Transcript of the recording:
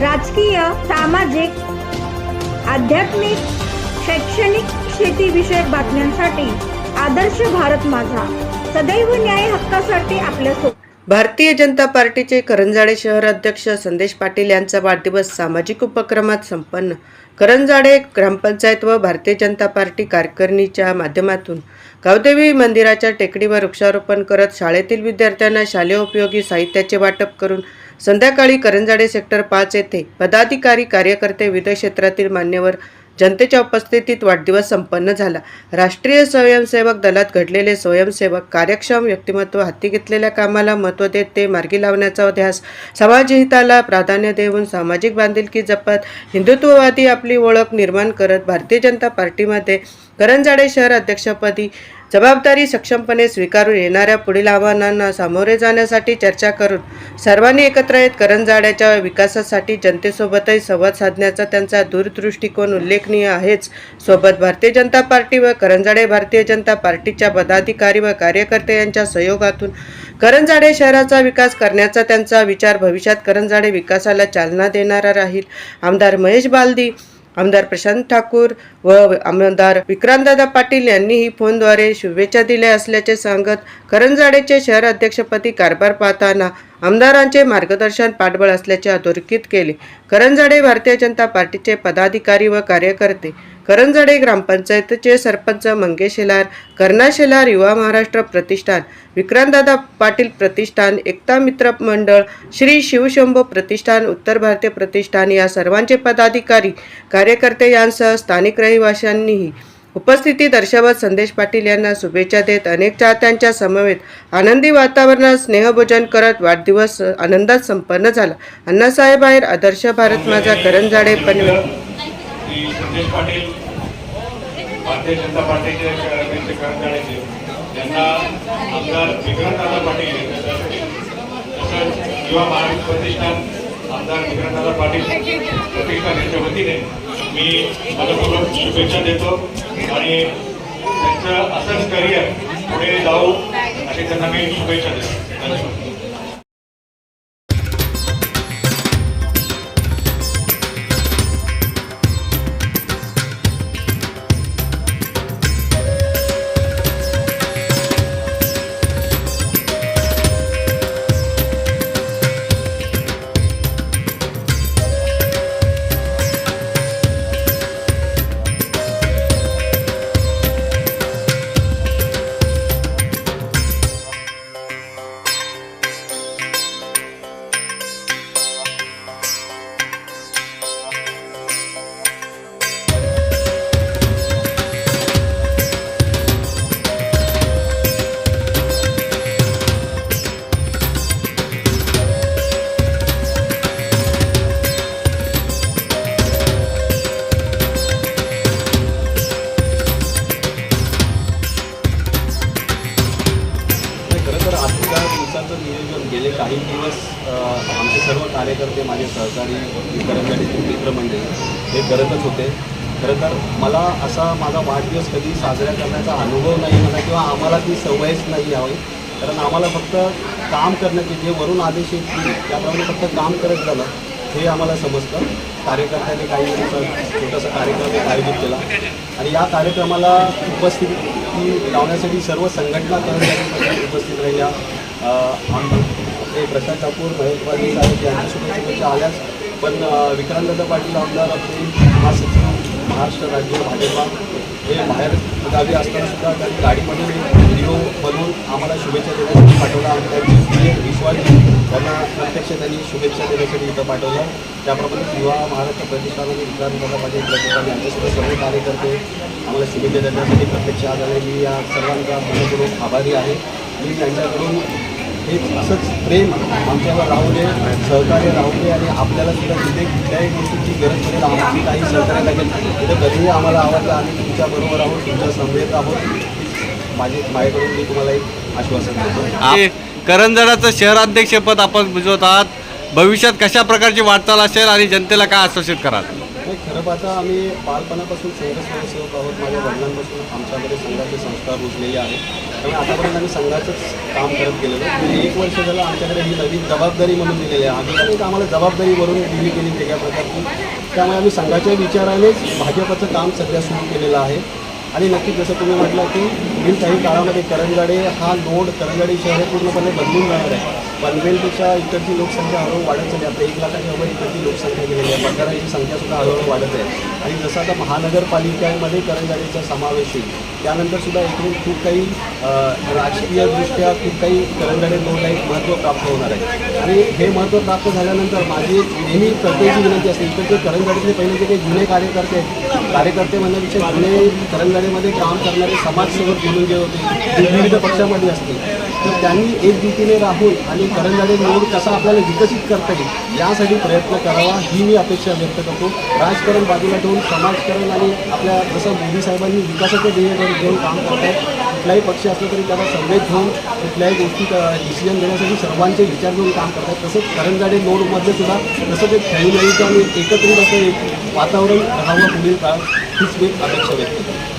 राजकीय सामाजिक आध्यात्मिक शैक्षणिक शेतीविषयक बातम्यांसाठी आदर्श भारत माझा. सदैव न्याय हक्कासाठी आपल्या भारतीय जनता पार्टीचे करंजाडे शहर अध्यक्ष संदेश पाटील यांचा वाढदिवस सामाजिक उपक्रमात संपन्न. करंजाडे ग्रामपंचायत व भारतीय जनता पार्टी कार्यकारिणीच्या माध्यमातून गावदेवी मंदिराच्या टेकडीवर वृक्षारोपण करत शाळेतील विद्यार्थ्यांना शालेय उपयोगी साहित्याचे वाटप करून संध्याकाळी करंजाडे सेक्टर पाच येथे पदाधिकारी कार्यकर्ते विविध क्षेत्रातील मान्यवर जनतेच्या उपस्थितीत वाढदिवस संपन्न झाला. राष्ट्रीय स्वयंसेवक दलात घडलेले स्वयंसेवक कार्यक्षम व्यक्तिमत्व हाती घेतलेल्या कामाला महत्त्व देत ते मार्गी लावण्याचा ध्यास समाजहिताला प्राधान्य देऊन सामाजिक बांधिलकी जपत हिंदुत्ववादी आपली ओळख निर्माण करत भारतीय जनता पार्टीमध्ये करंजाडे शहर अध्यक्षपदी जबाबदारी सक्षमपणे स्वीकारून येणाऱ्या पुढील आव्हानांना सामोरे जाण्यासाठी चर्चा करून सर्वांनी एकत्र येत करंजाड्याच्या विकासासाठी जनतेसोबतही संवाद साधण्याचा त्यांचा दूरदृष्टिकोन उल्लेखनीय आहेच. सोबत भारतीय जनता पार्टी व करंजाडे भारतीय जनता पार्टीच्या पदाधिकारी व कार्यकर्ते यांच्या सहयोगातून करंजाडे शहराचा विकास करण्याचा त्यांचा विचार भविष्यात करंजाडे विकासाला चालना देणारा राहील. आमदार महेश बालदी आमदार प्रशांत ठाकूर व आमदार विक्रांतदादा पाटील यांनीही फोनद्वारे शुभेच्छा दिल्या असल्याचे सांगत करंजाडेचे शहर अध्यक्षपदी कारभार पाहताना आमदारांचे मार्गदर्शन पाठबळ असल्याचे अधोरेखित केले. करंजाडे भारतीय जनता पार्टीचे पदाधिकारी व कार्यकर्ते करंजाडे ग्रामपंचायतचे सरपंच मंगेश शेलार कर्णा शेलार युवा महाराष्ट्र प्रतिष्ठान विक्रांतदादा पाटील प्रतिष्ठान एकता मित्र मंडळ श्री शिवशंभो प्रतिष्ठान उत्तर भारतीय प्रतिष्ठान या सर्वांचे पदाधिकारी कार्यकर्ते यांसह स्थानिक रहिवाशांनीही उपस्थिती दर्शवत संदेश पाटील यांना शुभेच्छा देत अनेक चाहत्यांच्या समवेत आनंदी वातावरणात स्नेहभोजन करत वाढदिवस आनंदात संपन्न झाला. अण्णासाहेब आदर्श भारत माझा करंजाडे पनवेल. श्री संदेश पाटील भारतीय जनता पार्टीचे शहराध्यक्ष करंजाड्याचे त्यांना आमदार विक्रमदादा पाटील तसंच युवा महाराष्ट्र प्रतिष्ठान आमदार विक्रमदादा पाटील प्रतिष्ठान यांच्या वतीने मी मनपूर्वक शुभेच्छा देतो आणि त्यांचं असंच करिअर पुढे जाऊ अशी त्यांना मी शुभेच्छा देतो. धन्यवाद. दिवसाचं नियोजन गेले काही दिवस आमचे सर्व कार्यकर्ते माझे सहकारी मित्र मित्रमंडळी हे करतच होते. खरं तर मला असा माझा वाढदिवस कधी साजरा करण्याचा अनुभव नाही म्हणा किंवा आम्हाला ती सवयच नाही यावी. कारण आम्हाला फक्त काम करण्याचे जे वरून आदेश येतील त्याप्रमाणे फक्त काम करत झालं हे आम्हाला समजतं. कार्यकर्त्यांनी काही छोटासा कार्यक्रम आयोजित केला. आणि या कार्यक्रमाला उपस्थिती लावण्यासाठी सर्व संघटना कर्मचारी उपस्थित राहिल्या. ते प्रशांत ठाकूर महेश पाटील साहेब यांच्यासुद्धा शुभेच्छा आल्यास पण अ, विक्रांतदादा पाटील आमदार आपले महासचिव महाराष्ट्र राज्य भाजपा हे बाहेर गावी असताना सुद्धा त्यांनी गाडीमध्ये व्हिडिओ बनवून आम्हाला शुभेच्छा देण्यासाठी पाठवला आणि त्यांची एक विश्वास त्यांना प्रत्यक्ष त्यांनी शुभेच्छा देण्यासाठी इथं पाठवलं. त्याप्रमाणे युवा महाराष्ट्र प्रतिष्ठानाने विक्रांतदादा पाटील प्रतिष्ठान यांच्यासुद्धा सर्व कार्यकर्ते आम्हाला शुभेच्छा देण्यासाठी प्रत्यक्ष आज आले मी या सर्वांचा मनपूर्वक आभारी आहे. मी त्यांच्याकडून एक असंच प्रेम आमच्यावर राहू दे सहकार्य राहू दे आणि आपल्याला सुद्धा तिथे कुठल्याही गोष्टीची गरज पडेल आम्हाला काही सहकार्य लागेल. तिथं कधीही आम्हाला आवडलं आम्ही तुमच्याबरोबर आहोत तुमच्या समवेत आहोत. माझे माझ्याकडून मी तुम्हाला एक आश्वासन देतो. आप- शहराध्यक्षपद आपण बुजवत आहात. भविष्यात कशा प्रकारची वाटचाल असेल आणि जनतेला काय आश्वासित कराल? नाही, खरं पाहता आम्ही बालपणापासून संघ स्वयंसेवक आहोत. माझ्या वडिलांपासून आमच्यामध्ये संघाचे संस्कार रुजलेले आहेत. त्यामुळे आतापर्यंत आम्ही संघाचंच काम करत गेलेलो गेली एक वर्ष झालं आमच्याकडे ही नवीन जबाबदारी म्हणून दिलेली आहे. आम्ही आणि आम्हाला जबाबदारीवरून दिली गेली वेगळ्या प्रकारची. त्यामुळे आम्ही संघाच्या विचारानेच भाजपचं काम सध्या सुरू केलेलं आहे. आणि नक्कीच जसं तुम्ही म्हटलं की पुढील काही काळामध्ये करंजाडे हा लोड करंजाडे शहर पूर्णपणे बदलून जाणार आहे. पनवेलपेक्षा इकडची लोकसंख्या हळूहळू वाढत चालली आता एक लाखाच्या वर इकडची लोकसंख्या गेलेली आहे. मतदारांची संख्या सुद्धा हळूहळू वाढत आहे. आणि जसं आता महानगरपालिकेमध्ये करंजाडीचा समावेश होईल. त्यानंतर सुद्धा इकडून खूप काही राजकीयदृष्ट्या खूप काही करंजाडे लोडला एक महत्त्व प्राप्त होणार आहे. आणि हे महत्त्व प्राप्त झाल्यानंतर माझी नेहमी कर्तव्याची विनंती असते इकडचे करंजाडीतले पहिले जे काही जुने कार्यकर्ते आहेत कार्यकर्ते म्हणण्यापेक्षा जुने करंजाडीमध्ये काम करणारे समाजसेवक बोलून जे होते ते विविध पक्षामध्ये असतील तर त्यांनी एकजुटीने राहून आणि करंजाडे निवड कसा आपल्याला विकसित करता येईल यासाठी प्रयत्न करावा ही मी अपेक्षा व्यक्त करतो. राजकारण बाजूला ठेवून समाजकारण आणि आपल्या जसं मोदी साहेबांनी विकासाच्या ध्येय घेऊन काम करतात कुठलाही पक्ष असला तरी त्याला संवेद घेऊन कुठल्याही गोष्टी डिसिजन घेण्यासाठी सर्वांचे विचार घेऊन काम करतात. तसंच करंजाडे रोडमध्ये सुद्धा तसं ते खेळून आणि एकत्रित असं एक वातावरण राहावं पुढील काळात हीच मी अपेक्षा व्यक्त करतो.